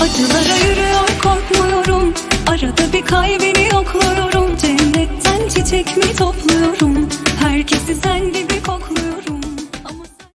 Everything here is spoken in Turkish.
Acılara yürüyor korkmuyorum. Arada bir kalbini yokluyorum. Cennetten çiçek mi topluyorum? Herkesi sen gibi kokluyorum